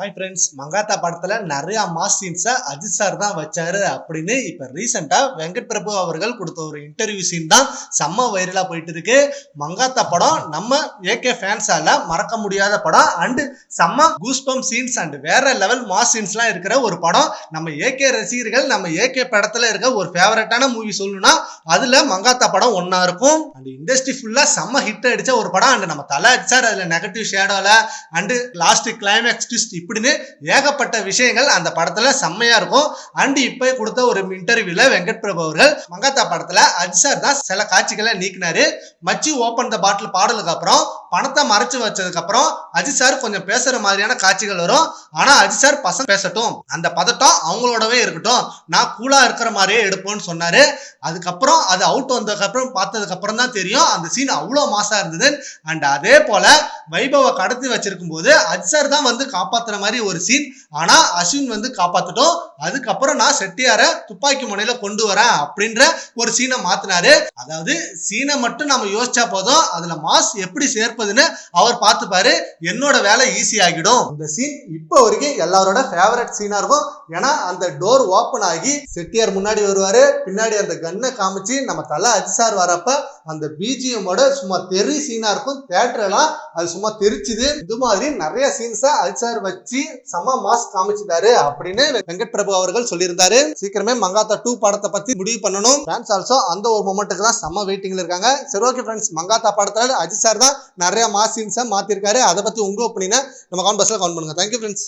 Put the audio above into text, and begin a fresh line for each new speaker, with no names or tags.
Hi friends Mankatha படத்தில் நிறையா mass சீன்ஸை Ajith sir தான் வச்சாரு அப்படின்னு இப்போ ரீசெண்டாக வெங்கட் பிரபு அவர்கள் கொடுத்த ஒரு இன்டர்வியூ சீன் தான் செம்ம வைரலாக போயிட்டு இருக்கு. மங்காத்தா படம் நம்ம ஏகே ஃபேன்ஸால் மறக்க முடியாத படம். அண்டு செம்ம கூஸ்பம் சீன்ஸ் அண்ட் வேற லெவல் மாஸ் சீன்ஸ்லாம் இருக்கிற ஒரு படம். நம்ம ஏகே ரசிகர்கள் நம்ம ஏகே படத்தில் இருக்க ஒரு ஃபேவரட்டான மூவி சொல்லணும்னா அதில் மங்காத்தா படம் ஒன்றா இருக்கும். அண்ட் இண்டஸ்ட்ரி ஃபுல்லாக செம்ம ஹிட் அடிச்ச ஒரு படம். அண்டு நம்ம தலை அடிச்சார் அதில் நெகட்டிவ் ஷேடோவில் அண்டு லாஸ்ட் கிளைமேக்ஸ் ட்விஸ்ட் இப்படின்னு ஏகப்பட்ட விஷயங்கள் அந்த படத்துல செம்மையா இருக்கும். அண்ட் இப்ப கொடுத்த ஒரு இன்டர்வியூல வெங்கட் பிரபு அவர்கள் மங்காத்தா படத்துல அஜ் சார் தான் சில காட்சிகளை நீக்கினாரு. மச்சி ஓப்பன் த பாட்டில் பாடலுக்கு அப்புறம் பணத்தை மறைச்சு வச்சதுக்கு அப்புறம் அஜித் சார் கொஞ்சம் பேசுற மாதிரியான காட்சிகள் வரும். ஆனா அஜித் சார் பசங்க பேசட்டும். அந்த பதட்டம் அவங்களோடவே இருக்கட்டும். நான் கூலா இருக்கிற மாதிரியே எடுப்போம்னு சொன்னாரு. அதுக்கப்புறம் அது அவுட் வந்ததுக்கு அப்புறம் பார்த்ததுக்கு அப்புறம் தான் தெரியும். அந்த சீன் அவ்வளோ மாசா இருந்தது. அண்ட் அதே போல வைபவ கடத்தி வச்சிருக்கும் போது அஜித் சார் தான் வந்து காப்பாத்துற மாதிரி ஒரு சீன் ஆனா அஸ்வின் வந்து காப்பாத்துட்டோம். அதுக்கப்புறம் நான் செட்டியார துப்பாக்கி முனையில கொண்டு வரேன் அப்படின்ற ஒரு சீனை மாத்தினாரு. அதாவது சீனை மட்டும் நம்ம யோசிச்சா போதும். அதுல மாஸ் எப்படி போகுதுன்னு அவர் பார்த்துப்பாரு. என்னோட வேலை ஈஸி ஆகிடும். இந்த சீன் இப்போ வரைக்கும் எல்லாரோட ஃபேவரட் சீனா இருக்கும். ஏன்னா அந்த டோர் ஓப்பன் ஆகி செட்டியார் முன்னாடி வருவாரு. பின்னாடி அந்த கன்னை காமிச்சு நம்ம தலை அஜித் வரப்ப அந்த பிஜிஎம்மோட சும்மா தெரி சீனா இருக்கும். தேட்டரெல்லாம் அது சும்மா தெரிச்சுது. இது மாதிரி நிறைய சீன்ஸா அஜித் வச்சு சம மாஸ் காமிச்சிட்டாரு அப்படின்னு வெங்கட் பிரபு அவர்கள் சொல்லியிருந்தாரு. சீக்கிரமே மங்காத்தா டூ படத்தை பத்தி முடிவு பண்ணணும். ஃபேன்ஸ் ஆல்சோ அந்த ஒரு மொமெண்ட்டுக்கு தான் செம்ம வெயிட்டிங்ல இருக்காங்க. சரி ஓகே ஃப்ரெண்ட்ஸ் மங்காத்தா படத்துல அஜித் சார் தான் நிறைய மாஸ் சீன்ஸை மாத்திருக்காரு. அதை பத்தி உங்க ஒப்பீனியனை நம்ம கான் பஸ்ஸில் கவுண்ட் பண்ணுங்க. Thank you friends